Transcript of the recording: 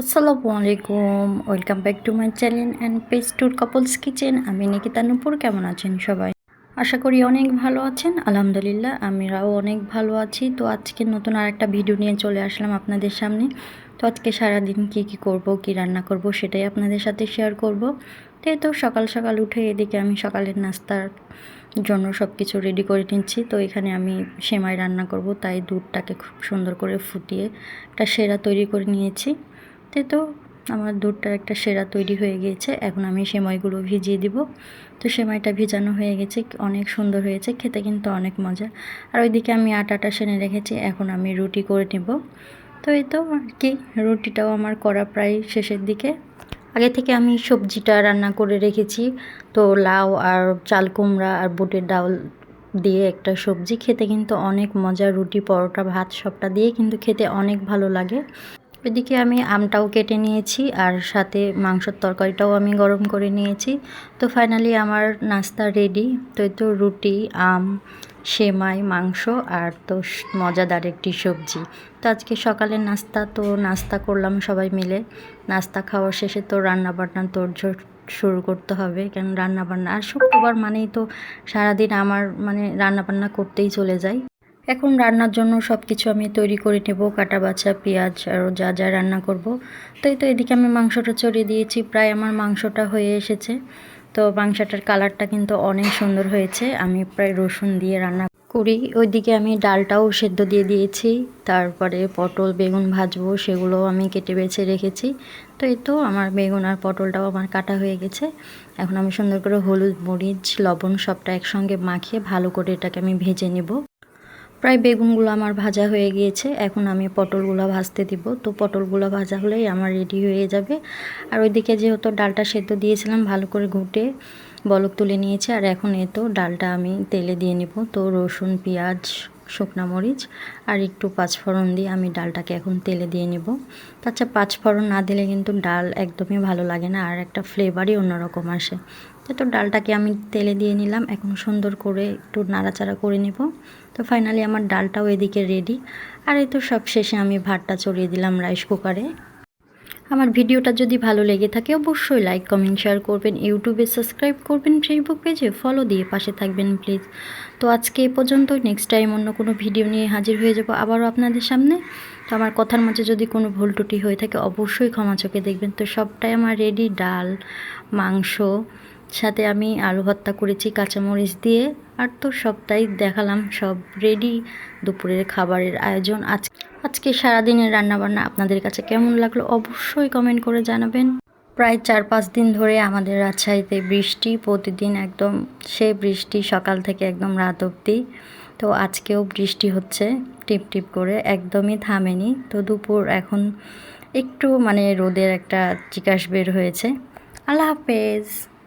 আসসালামু আলাইকুম। Welcome back to my channel and page tour couples kitchen আমি নিকিতা নুপুর, কেমন আছেন সবাই? আশা করি অনেক ভালো আছেন। আলহামদুলিল্লাহ, আমরাও অনেক ভালো আছি। তো আজকে নতুন আর একটা ভিডিও নিয়ে চলে আসলাম আপনাদের সামনে। তো আজকে সারাদিন কি কি করব, কি রান্না করব, সেটাই আপনাদের সাথে শেয়ার করব। তো তো সকাল সকাল উঠে এদিকে আমি সকালের নাস্তার জন্য সব কিছু রেডি করে নিচ্ছি। তো এখানে আমি সেমাই রান্না করব, তাই দুধটাকে খুব সুন্দর করে ফুটিয়ে একটা সেরা তৈরি করে নিয়েছি। তে তো আমার দুধটার একটা সেরা তৈরি হয়ে গিয়েছে। এখন আমি সেমাইগুলো ভিজিয়ে দিব। তো সেমাইটা ভিজানো হয়ে গেছে, অনেক সুন্দর হয়েছে, খেতে কিন্তু অনেক মজা। আর ওইদিকে আমি আটাটা সেনে রেখেছি, এখন আমি রুটি করে নেব। তো এই তো আর কি, রুটিটাও আমার করা প্রায় শেষের দিকে। আগে থেকে আমি সবজিটা রান্না করে রেখেছি। তো লাউ আর চাল কুমড়া আর বুটের ডাল দিয়ে একটা সবজি। খেতে কিন্তু অনেক মজা, রুটি, পরোটা, ভাত, সবটা দিয়ে কিন্তু খেতে অনেক ভালো লাগে। এদিকে আমি আমটাও কেটে নিয়েছি আর সাথে মাংসর তরকারিটাও আমি গরম করে নিয়েছি। তো ফাইনালি আমার নাস্তা রেডি তো তো রুটি, আম, সেমাই, মাংস আর তো মজাদার একটি সবজি। তো আজকে সকালের নাস্তা, তো নাস্তা করলাম সবাই মিলে। নাস্তা খাওয়া শেষে তো রান্নাবান্না তোড়জোড় শুরু করতে হবে। কেন রান্নাবান্না? আর শুক্রবার মানেই তো সারাদিন আমার মানে রান্নাবান্না করতেই চলে যায়। এখন রান্নার জন্য সব কিছু আমি তৈরি করে নেব, কাটা, বাছা, পেঁয়াজ আর যা যা রান্না করব। তাই তো এদিকে আমি মাংসটা চড়িয়ে দিয়েছি, প্রায় আমার মাংসটা হয়ে এসেছে। তো মাংসটার কালারটা কিন্তু অনেক সুন্দর হয়েছে, আমি প্রায় রসুন দিয়ে রান্না করি। ওইদিকে আমি ডালটাও সেদ্ধ দিয়ে দিয়েছি, তারপরে পটল, বেগুন ভাজবো, সেগুলোও আমি কেটে বেছে রেখেছি। তো এই তো আমার বেগুন আর পটলটাও আমার কাটা হয়ে গেছে। এখন আমি সুন্দর করে হলুদ, মরিচ, লবণ সবটা একসঙ্গে মাখিয়ে ভালো করে এটাকে আমি ভেজে নেব। প্রায় বেগুনগুলো আমার ভাজা হয়ে গিয়েছে। এখন আমি পটলগুলো ভাজতে দিব। তো পটলগুলো ভাজা হলেই আমার রেডি হয়ে যাবে। আর ওইদিকে যেহেতু ডালটা সেদ্ধ দিয়েছিলাম, ভালো করে ঘুটে বলক তুলে নিয়েছে। আর এখন এ তো ডালটা আমি তেলে দিয়ে নিব। তো রসুন, পেঁয়াজ শুকনা মরিচ আর একটু পাঁচফোড়ন দিয়ে আমি ডালটাকে এখন তেলে দিয়ে নেব। তাছাড়া পাঁচফোড়ন না দিলে কিন্তু ডাল একদমই ভালো লাগে না, আর একটা ফ্লেভারই অন্যরকম আসে। তো ডালটাকে আমি তেলে দিয়ে নিলাম, এখন সুন্দর করে একটু নাড়াচাড়া করে নেব। তো ফাইনালি আমার ডালটাও এদিকে রেডি। আর এই তো সব শেষে আমি ভাতটা চড়িয়ে দিলাম রাইস কুকারে। আমার ভিডিওটা যদি ভালো লেগে থাকে, অবশ্যই লাইক কমেন্ট শেয়ার করবেন। ইউটিউবে সাবস্ক্রাইব করবেন ফেসবুক পেজে ফলো দিয়ে পাশে থাকবেন প্লিজ তো আজকে এ পর্যন্ত নেক্সট টাইম অন্য কোনো ভিডিও নিয়ে হাজির হয়ে যাব আবারও আপনাদের সামনে। তো আমার কথার মাঝে যদি কোনো ভুল টুটি হয়ে থাকে, অবশ্যই ক্ষমা চোখে দেখবেন। তো সবটাই আমার রেডি ডাল, মাংস সাথে আমি আলু ভর্তা করেছি, কাঁচামরিচ দিয়ে। আর তো সবটাই দেখালাম সব রেডি দুপুরের খাবারের আয়োজন। আজ, আজকে সারাদিনের রান্নাবান্না আপনাদের কাছে কেমন লাগল অবশ্যই কমেন্ট করে জানাবেন। প্রায় চার পাঁচ দিন ধরে আমাদের রাজশাহীতে বৃষ্টি, প্রতিদিন একদম সে বৃষ্টি সকাল থেকে একদম রাত অবধি। তো আজকেও বৃষ্টি হচ্ছে, টিপ টিপ করে, একদমই থামেনি। তো দুপুর এখন একটু মানে রোদের একটা চিকাশ বের হয়েছে। আল্লাহ হাফেজ।